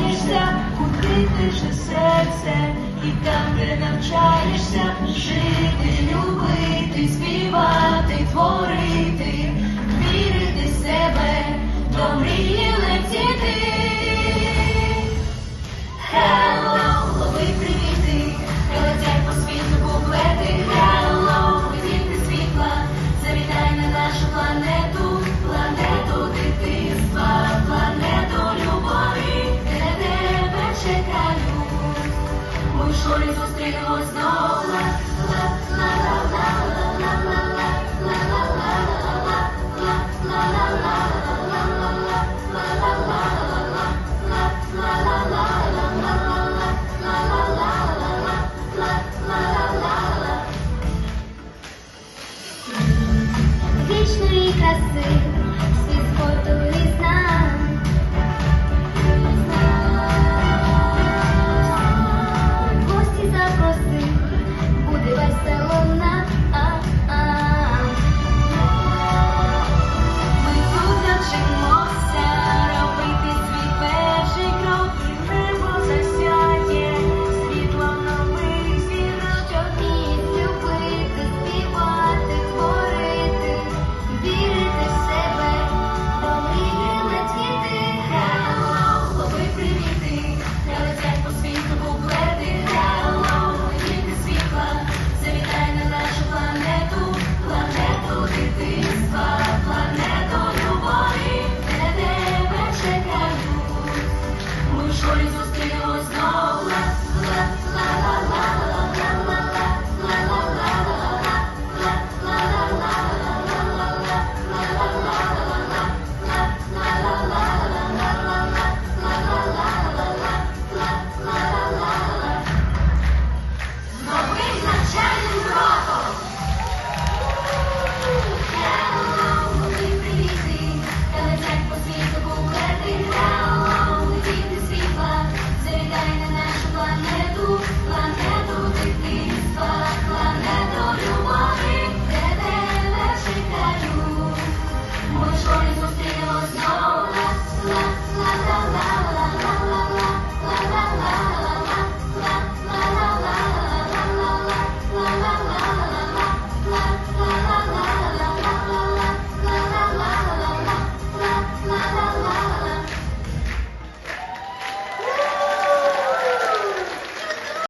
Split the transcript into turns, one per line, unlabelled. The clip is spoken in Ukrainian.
зупинишся, куди тише серце, і там, де навчаєшся жити, любити, співати, творити. чекаю. Ми в школі зустрінемось знову,